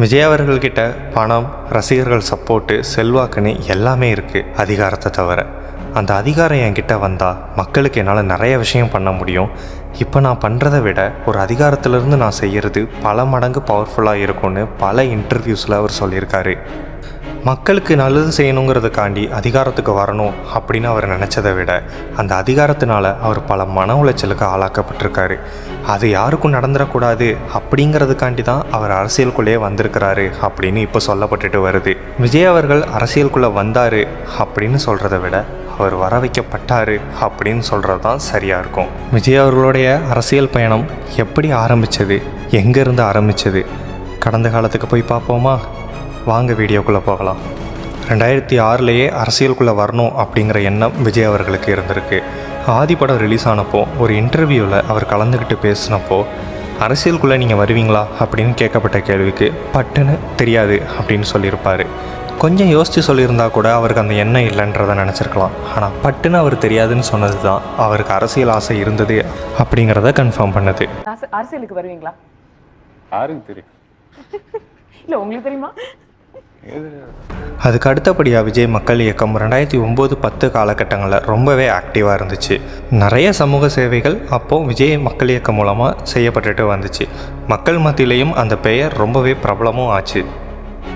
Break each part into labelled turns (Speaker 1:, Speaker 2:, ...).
Speaker 1: விஜய் அவர்கள்கிட்ட பணம் ரசிகர்கள் சப்போர்ட்டு செல்வாக்குன்னு எல்லாமே இருக்குது அதிகாரத்தை தவிர. அந்த அதிகாரம் என்கிட்ட வந்தால் மக்களுக்கு என்னால் நிறைய விஷயம் பண்ண முடியும். இப்போ நான் பண்ணுறதை விட ஒரு அதிகாரத்திலிருந்து நான் செய்கிறது பல மடங்கு பவர்ஃபுல்லாக இருக்கும்னு பல இன்டர்வியூஸில் அவர் சொல்லியிருக்காரு. மக்களுக்கு நல்லது செய்யணுங்கிறதுக்காண்டி அதிகாரத்துக்கு வரணும் அப்படின்னு அவர் நினச்சதை விட அந்த அதிகாரத்தினால அவர் பல மன உளைச்சலுக்கு ஆளாக்கப்பட்டிருக்காரு. அது யாருக்கும் நடந்துடக்கூடாது அப்படிங்கிறதுக்காண்டி தான் அவர் அரசியலுக்குள்ளேயே வந்திருக்கிறாரு அப்படின்னு இப்போ சொல்லப்பட்டுட்டு வருது. விஜய் அவர்கள் அரசியலுக்குள்ளே வந்தார் அப்படின்னு சொல்கிறத விட அவர் வர வைக்கப்பட்டார் அப்படின்னு சொல்கிறது தான் சரியாக இருக்கும். விஜய் அவர்களுடைய அரசியல் பயணம் எப்படி ஆரம்பித்தது எங்கேருந்து ஆரம்பித்தது கடந்த காலத்துக்கு போய் பார்ப்போமா? வாங்க வீடியோக்குள்ளே போகலாம். ரெண்டாயிரத்தி ஆறுலேயே அரசியலுக்குள்ளே வரணும் அப்படிங்கிற எண்ணம் விஜய் அவர்களுக்கு இருந்திருக்கு. ஆதி படம் ரிலீஸ் ஆனப்போ ஒரு இன்டர்வியூவில் அவர் கலந்துக்கிட்டு பேசினப்போ அரசியலுக்குள்ளே நீங்கள் வருவீங்களா? அப்படின்னு கேட்கப்பட்ட கேள்விக்கு பட்டுன்னு தெரியாது அப்படின்னு சொல்லியிருப்பார். கொஞ்சம் யோசித்து சொல்லியிருந்தா கூட அவருக்கு அந்த எண்ணம் இல்லைன்றதை நினச்சிருக்கலாம். ஆனால் பட்டுன்னு அவர் தெரியாதுன்னு சொன்னது தான் அவருக்கு அரசியல் ஆசை இருந்தது அப்படிங்கிறத கன்ஃபார்ம் பண்ணுது.
Speaker 2: அரசு- அரசியலுக்கு வருவீங்களா?
Speaker 3: யாருக்கு தெரியும்?
Speaker 2: இல்ல உங்களுக்கு தெரியுமா?
Speaker 1: அதுக்கு அடுத்தபடியாக விஜய் மக்கள் இயக்கம் ரெண்டாயிரத்தி ஒம்பது பத்து காலகட்டங்களில் ரொம்பவே ஆக்டிவாக இருந்துச்சு. நிறைய சமூக சேவைகள் அப்போது விஜய் மக்கள் இயக்கம் மூலமாக செய்யப்பட்டுட்டு வந்துச்சு. மக்கள் மத்தியிலையும் அந்த பெயர் ரொம்பவே பிரபலமும் ஆச்சு.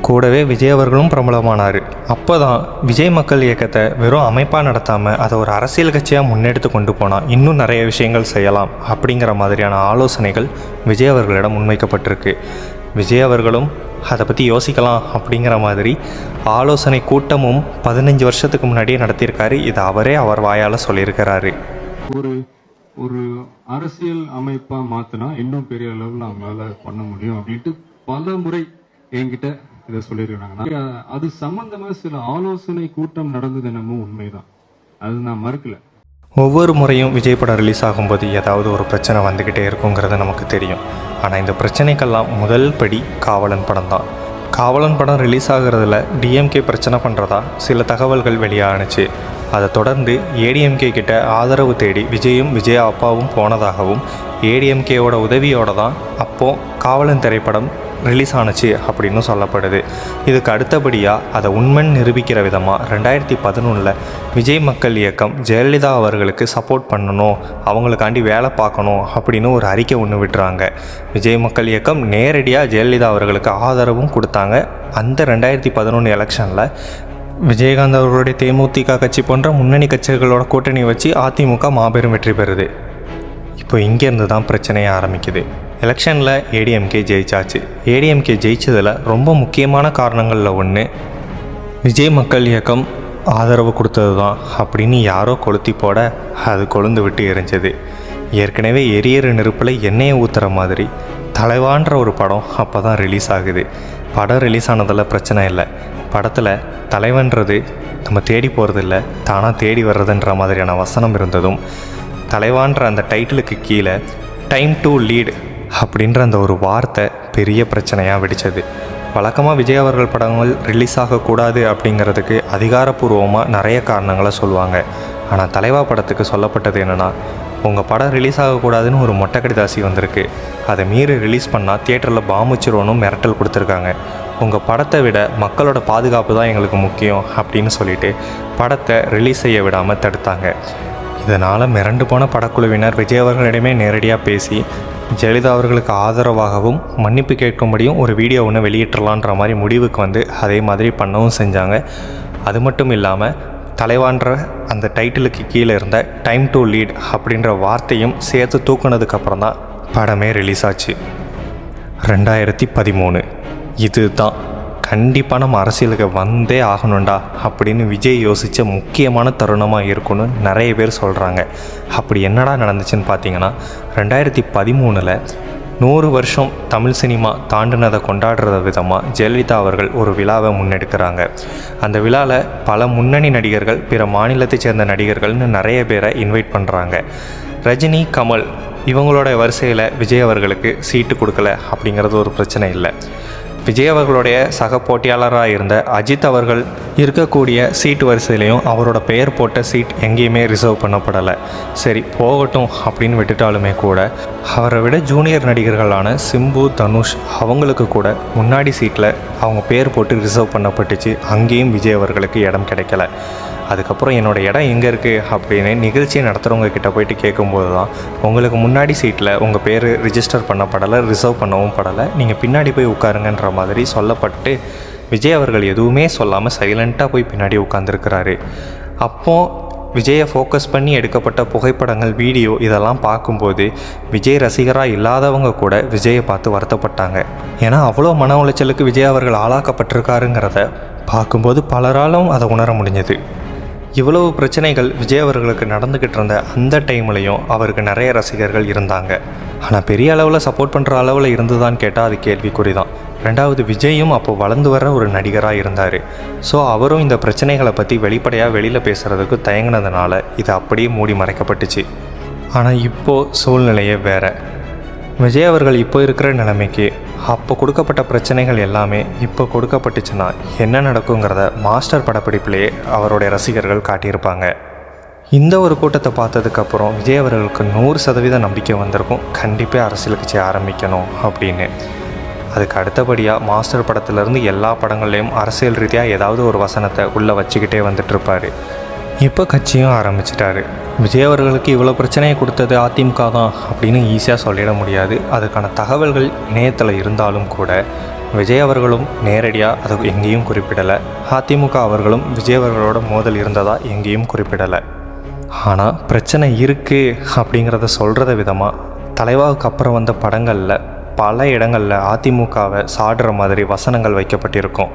Speaker 1: கூடவே விஜய் அவர்களும் பிரபலமானார். அப்போ தான் விஜய் மக்கள் இயக்கத்தை வெறும் அமைப்பாக நடத்தாமல் அதை ஒரு அரசியல் கட்சியாக முன்னெடுத்து கொண்டு போனால் இன்னும் நிறைய விஷயங்கள் செய்யலாம் அப்படிங்கிற மாதிரியான ஆலோசனைகள் விஜய் அவர்களிடம் முன்வைக்கப்பட்டிருக்கு. விஜய் அவர்களும் அதை பற்றி யோசிக்கலாம் அப்படிங்கிற மாதிரி ஆலோசனை கூட்டமும் பதினஞ்சு வருஷத்துக்கு முன்னாடியே நடத்தியிருக்காரு. இதை அவரே அவர் வாயால் சொல்லியிருக்கிறாரு.
Speaker 4: ஒரு ஒரு அரசியல் அமைப்பா மாத்தினா இன்னும் பெரிய அளவுல அவங்களால பண்ண முடியும் அப்படின்ட்டு பல முறை என்கிட்ட இதை சொல்லியிருக்காங்க அது சம்பந்தமா சில ஆலோசனை கூட்டம் நடந்தது என்னமோ உண்மைதான். அது நான் மறுக்கல.
Speaker 1: ஒவ்வொரு முறையும் விஜய் படம் ரிலீஸ் ஆகும்போது ஏதாவது ஒரு பிரச்சனை வந்துக்கிட்டே இருக்குங்கிறது நமக்கு தெரியும். ஆனால் இந்த பிரச்சனைக்கெல்லாம் முதல் படி காவலன் படம் தான். காவலன் படம் ரிலீஸ் ஆகுறதுல டிஎம்கே பிரச்சனை பண்ணுறதா சில தகவல்கள் வெளியானுச்சு அதை தொடர்ந்து ஏடிஎம்கே கிட்ட ஆதரவு தேடி விஜயும் விஜய் அப்பாவும் போனதாகவும் ஏடிஎம்கேவோட உதவியோட தான் அப்போது காவலன் திரைப்படம் ரிலீஸ் ஆனுச்சு அப்படின்னு சொல்லப்படுது. இதுக்கு அடுத்தபடியாக அதை உண்மைன்னு நிரூபிக்கிற விதமாக ரெண்டாயிரத்தி பதினொன்றில் விஜய் மக்கள் இயக்கம் ஜெயலலிதா அவர்களுக்கு சப்போர்ட் பண்ணணும் அவங்களுக்காண்டி வேலை பார்க்கணும் அப்படின்னு ஒரு அறிக்கை ஒன்று விட்டுறாங்க. விஜய் மக்கள் இயக்கம் நேரடியாக ஜெயலலிதா அவர்களுக்கு ஆதரவும் கொடுத்தாங்க. அந்த ரெண்டாயிரத்தி பதினொன்று எலெக்ஷனில் விஜயகாந்த் அவர்களுடைய தேமுதிக கட்சி போன்ற முன்னணி கட்சிகளோட கூட்டணி வச்சு அதிமுக மாபெரும் வெற்றி பெறுது. இப்போ இங்கேருந்து தான் பிரச்சனையே ஆரம்பிக்குது. எலெக்ஷனில் ஏடிஎம்கே ஜெயிச்சாச்சு. ஏடிஎம்கே ஜெயிச்சதில் ரொம்ப முக்கியமான காரணங்களில் ஒன்று விஜய் மக்கள் இயக்கம் ஆதரவு கொடுத்தது தான் அப்படின்னு யாரோ கொளுத்தி போட அது கொழுந்து விட்டு எரிஞ்சது. ஏற்கனவே எரியற நெருப்பில் எண்ணெயை ஊற்றுற மாதிரி தலைவான்ற ஒரு படம் அப்போ தான் ரிலீஸ் ஆகுது. படம் ரிலீஸ் ஆனதில் பிரச்சனை இல்லை. படத்தில் தலைவன்றது நம்ம தேடி போகிறதில்ல தானாக தேடி வர்றதுன்ற மாதிரியான வசனம் இருந்ததும் தலைவான்ற அந்த டைட்டிலுக்கு கீழே டைம் டு லீட் அப்படின்ற அந்த ஒரு வார்த்தை பெரிய பிரச்சனையாக வெடிச்சது. வழக்கமாக விஜய் அவர்கள் படங்கள் ரிலீஸ் ஆகக்கூடாது அப்படிங்கிறதுக்கு அதிகாரப்பூர்வமாக நிறைய காரணங்களை சொல்லுவாங்க. ஆனால் தலைவா படத்துக்கு சொல்லப்பட்டது என்னென்னா உங்கள் படம் ரிலீஸ் ஆகக்கூடாதுன்னு ஒரு மொட்டை கடிதாசி வந்திருக்கு. அதை மீறி ரிலீஸ் பண்ணால் தியேட்டரில் பாம்புச்சிருவனும் மிரட்டல் கொடுத்துருக்காங்க. உங்கள் படத்தை விட மக்களோட பாதுகாப்பு தான் எங்களுக்கு முக்கியம் அப்படின்னு சொல்லிட்டு படத்தை ரிலீஸ் செய்ய விடாமல் தடுத்தாங்க. இதனால் மிரண்டு போன படக்குழுவினர் விஜய் அவர்களிடமே நேரடியாக பேசி ஜெயலலிதா அவர்களுக்கு ஆதரவாகவும் மன்னிப்பு கேட்கும்படியும் ஒரு வீடியோ ஒன்று வெளியிட்டுறலான்ற மாதிரி முடிவுக்கு வந்து அதே மாதிரி பண்ணவும் செஞ்சாங்க. அது மட்டும் இல்லாமல் தலைவான்ற அந்த டைட்டிலுக்கு கீழே இருந்த டைம் டு லீட் அப்படின்ற வார்த்தையும் சேர்த்து தூக்குனதுக்கப்புறம் தான் படமே ரிலீஸ் ஆச்சு. ரெண்டாயிரத்தி பதிமூணு. இதுதான் கண்டிப்பாக நம்ம அரசியலுக்கு வந்தே ஆகணும்டா அப்படின்னு விஜய் யோசித்த முக்கியமான தருணமாக இருக்கும்னு நிறைய பேர் சொல்கிறாங்க அப்படி என்னடா நடந்துச்சுன்னு பார்த்தீங்கன்னா ரெண்டாயிரத்தி பதிமூணில் நூறு வருஷம் தமிழ் சினிமா தாண்டினதை கொண்டாடுற விதமாக ஜெயலலிதா அவர்கள் ஒரு விழாவை முன்னெடுக்கிறாங்க. அந்த விழாவில் பல முன்னணி நடிகர்கள் பிற மாநிலத்தைச் சேர்ந்த நடிகர்கள்னு நிறைய பேரை இன்வைட் பண்ணுறாங்க ரஜினி கமல் இவங்களோட வரிசையில் விஜய் அவர்களுக்கு சீட்டு கொடுக்கல அப்படிங்கிறது ஒரு பிரச்சனை இல்லை. விஜய் அவர்களுடைய சக போட்டியாளராக இருந்த அஜித் அவர்கள் இருக்கக்கூடிய சீட் வரிசையிலையும் அவரோட பெயர் போட்ட சீட் எங்கேயுமே ரிசர்வ் பண்ணப்படலை. சரி போகட்டும் அப்படின்னு விட்டுட்டாலுமே கூட அவரை விட ஜூனியர் நடிகர்களான சிம்பு தனுஷ் அவங்களுக்கு கூட முன்னாடி சீட்டில் அவங்க பேர் போட்டு ரிசர்வ் பண்ணப்பட்டுச்சு. அங்கேயும் விஜய் அவர்களுக்கு இடம் கிடைக்கல. அதுக்கப்புறம் என்னோட இடம் எங்கே இருக்குது அப்படின்னு நிகழ்ச்சியை நடத்துகிறவங்க கிட்ட போயிட்டு கேட்கும்போது தான் உங்களுக்கு முன்னாடி சீட்டில் உங்கள் பேர் ரிஜிஸ்டர் பண்ணப்படலை ரிசர்வ் பண்ணவும் படலை. நீங்கள் பின்னாடி போய் உட்காருங்கன்ற மாதிரி சொல்லப்பட்டு விஜய் அவர்கள் எதுவுமே சொல்லாமல் சைலண்ட்டாக போய் பின்னாடி உட்காந்துருக்கிறாரு அப்போது விஜயை ஃபோக்கஸ் பண்ணி எடுக்கப்பட்ட புகைப்படங்கள் வீடியோ இதெல்லாம் பார்க்கும்போது விஜய் ரசிகராக இல்லாதவங்க கூட விஜயை பார்த்து வருத்தப்பட்டாங்க. ஏன்னா அவ்வளோ மன உளைச்சலுக்கு விஜய் அவர்கள் ஆளாக்கப்பட்டிருக்காருங்கிறத பார்க்கும்போது பலராலும் அதை உணர முடிஞ்சது. இவ்வளவு பிரச்சனைகள் விஜய் அவர்களுக்கு நடந்துக்கிட்டு இருந்த அந்த டைம்லையும் அவருக்கு நிறைய ரசிகர்கள் இருந்தாங்க. ஆனால் பெரிய அளவில் சப்போர்ட் பண்ணுற அளவில் இருந்துதான்னு கேட்டால் அது கேள்விக்குறி தான் ரெண்டாவது விஜயும் அப்போ வளர்ந்து வர ஒரு நடிகராக இருந்தார். ஸோ அவரும் இந்த பிரச்சனைகளை பற்றி வெளிப்படையாக வெளியில் பேசுகிறதுக்கு தயங்கினதுனால இது அப்படியே மூடி மறைக்கப்பட்டுச்சு. ஆனால் இப்போது சூழ்நிலையே வேறு. விஜய் அவர்கள் இப்போ இருக்கிற நிலைமைக்கு அப்போ கொடுக்கப்பட்ட பிரச்சனைகள் எல்லாமே இப்போ கொடுக்கப்பட்டுச்சுன்னா என்ன நடக்குங்கிறத மாஸ்டர் படப்பிடிப்பிலேயே அவருடைய ரசிகர்கள் காட்டியிருப்பாங்க. இந்த ஒரு கூட்டத்தை பார்த்ததுக்கப்புறம் விஜய் அவர்களுக்கு நூறு சதவீத நம்பிக்கை வந்திருக்கும். கண்டிப்பாக அரசியல் கட்சி ஆரம்பிக்கணும் அப்படின்னு. அதுக்கு அடுத்தபடியாக மாஸ்டர் படத்துலேருந்து எல்லா படங்கள்லேயும் அரசியல் ரீதியாக ஏதாவது ஒரு வசனத்தை உள்ளே வச்சுக்கிட்டே வந்துட்டு இப்போ கட்சியும் ஆரம்பிச்சிட்டாரு. விஜய் அவர்களுக்கு இவ்வளோ பிரச்சனையை கொடுத்தது அதிமுக தான் அப்படின்னு ஈஸியாக சொல்லிட முடியாது. அதுக்கான தகவல்கள் இணையத்தில் இருந்தாலும் கூட விஜய் அவர்களும் நேரடியாக அதை எங்கேயும் குறிப்பிடலை. அதிமுக அவர்களும் விஜய் அவர்களோட மோதல் இருந்ததா எங்கேயும் குறிப்பிடலை. ஆனால் பிரச்சனை இருக்குது அப்படிங்கிறத சொல்கிறத விதமாக தலைவாவுக்கு அப்புறம் வந்த படங்களில் பல இடங்களில் அதிமுகவை சாடுற மாதிரி வசனங்கள் வைக்கப்பட்டிருக்கும்.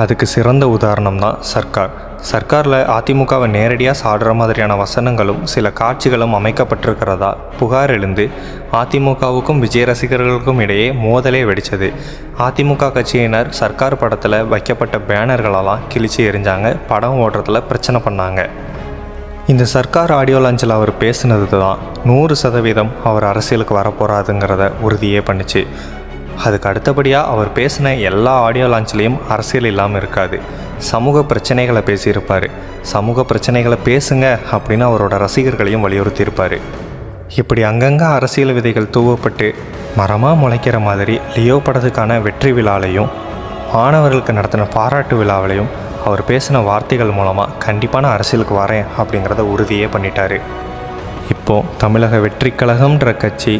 Speaker 1: அதுக்கு சிறந்த உதாரணம் தான் சர்க்கார். சர்க்காரில் அதிமுகவை நேரடியாக சாடுற மாதிரியான வசனங்களும் சில காட்சிகளும் அமைக்கப்பட்டிருக்கிறதா? புகார் எழுந்து அதிமுகவுக்கும் விஜய் ரசிகர்களுக்கும் இடையே மோதலே வெடித்தது அதிமுக கட்சியினர் சர்க்கார் படத்தில் வைக்கப்பட்ட பேனர்களெல்லாம் கிழிச்சு எரிஞ்சாங்க படம் ஓடுறதுல பிரச்சனை பண்ணாங்க. இந்த சர்க்கார் ஆடியோ லான்ச்சில் அவர் பேசினது தான் நூறு சதவீதம் அவர் அரசியலுக்கு வரப்போகிறாதுங்கிறத உறுதியே பண்ணுச்சு. அதுக்கு அடுத்தபடியாக அவர் பேசின எல்லா ஆடியோ லான்ச்லேயும் அரசியல் இல்லாமல் இருக்காது. சமூக பிரச்சனைகளை பேசியிருப்பார். சமூக பிரச்சனைகளை பேசுங்க அப்படின்னு அவரோட ரசிகர்களையும் வலியுறுத்தியிருப்பார். இப்படி அங்கங்கே அரசியல் விதைகள் தூவப்பட்டு மரமாக முளைக்கிற மாதிரி லியோ படத்துக்கான வெற்றி விழாலையும் மாணவர்களுக்கு நடத்தின பாராட்டு விழாவிலையும் அவர் பேசின வார்த்தைகள் மூலமாக கண்டிப்பான அரசியலுக்கு வரேன் அப்படிங்கிறத உறுதியே பண்ணிட்டார். இப்போது தமிழக வெற்றி கழகம்ன்ற கட்சி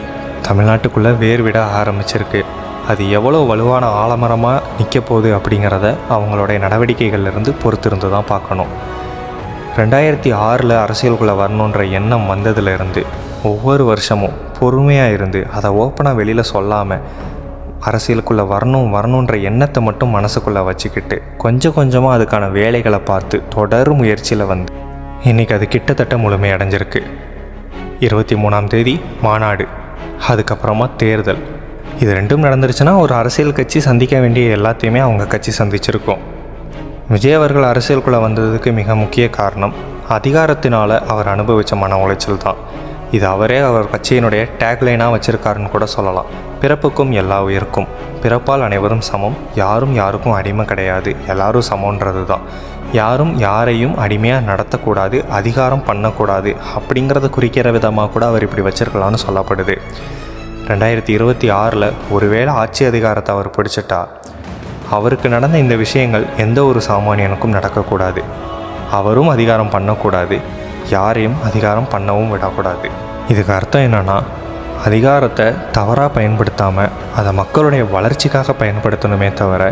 Speaker 1: தமிழ்நாட்டுக்குள்ளே வேர்விட ஆரம்பிச்சிருக்கு. அது எவ்வளோ வலுவான ஆலமரமாக நிற்க போகுது அப்படிங்கிறத அவங்களுடைய நடவடிக்கைகள்லேருந்து பொறுத்திருந்து தான் பார்க்கணும். ரெண்டாயிரத்தி ஆறில் அரசியலுக்குள்ளே வரணுன்ற எண்ணம் வந்ததுலேருந்து ஒவ்வொரு வருஷமும் பொறுமையாக இருந்து அதை ஓப்பனாக வெளியில் சொல்லாமல் அரசியலுக்குள்ளே வரணும் வரணுன்ற எண்ணத்தை மட்டும் மனசுக்குள்ளே வச்சுக்கிட்டு கொஞ்சம் கொஞ்சமாக அதுக்கான வேலைகளை பார்த்து தொடர் முயற்சியில் வந்து இன்றைக்கி அது கிட்டத்தட்ட முழுமை அடைஞ்சிருக்கு. இருபத்தி மூணாம் தேதி மாநாடு அதுக்கப்புறமா தேர்தல். இது ரெண்டும் நடந்துருச்சுன்னா ஒரு அரசியல் கட்சி சந்திக்க வேண்டிய எல்லாத்தையுமே அவங்க கட்சி சந்திச்சிருக்கோம். விஜய் அவர்கள் அரசியலுக்குள்ளே வந்ததுக்கு மிக முக்கிய காரணம் அதிகாரத்தினால் அவர் அனுபவித்த மன உளைச்சல் தான். இது அவரே அவர் கட்சியினுடைய டேக்லைனாக வச்சிருக்காருன்னு கூட சொல்லலாம். பிறப்புக்கும் எல்லா உயிருக்கும். பிறப்பால் அனைவரும் சமம். யாரும் யாருக்கும் அடிமை கிடையாது. எல்லாரும் சமன்றது தான். யாரும் யாரையும் அடிமையாக நடத்தக்கூடாது அதிகாரம் பண்ணக்கூடாது அப்படிங்கிறத குறிக்கிற விதமாக கூட அவர் இப்படி வச்சிருக்கலாம்னு சொல்லப்படுது. ரெண்டாயிரத்தி இருபத்தி ஆறில் ஒருவேளை ஆட்சி அதிகாரத்தை அவர் பிடிச்சிட்டா அவருக்கு நடந்த இந்த விஷயங்கள் எந்த ஒரு சாமானியனுக்கும் நடக்கக்கூடாது. அவரும் அதிகாரம் பண்ணக்கூடாது யாரையும் அதிகாரம் பண்ணவும் விடக்கூடாது. இதுக்கு அர்த்தம் என்னன்னா அதிகாரத்தை தவறாக பயன்படுத்தாமல் அதை மக்களுடைய வளர்ச்சிக்காக பயன்படுத்தணுமே தவிர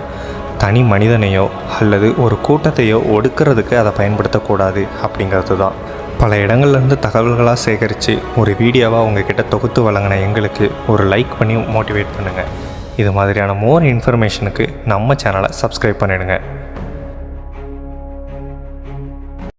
Speaker 1: தனி மனிதனையோ அல்லது ஒரு கூட்டத்தையோ ஒடுக்கிறதுக்கு அதை பயன்படுத்தக்கூடாது அப்படிங்கிறது தான் பல இடங்கள்லேருந்து தகவல்களாக சேகரித்து ஒரு வீடியோவாக உங்ககிட்ட தொகுத்து வழங்கின எங்களுக்கு ஒரு லைக் பண்ணி மோட்டிவேட் பண்ணுங்கள் இது மாதிரியான மோர் இன்ஃபர்மேஷனுக்கு நம்ம சேனலை சப்ஸ்கிரைப் பண்ணிவிடுங்க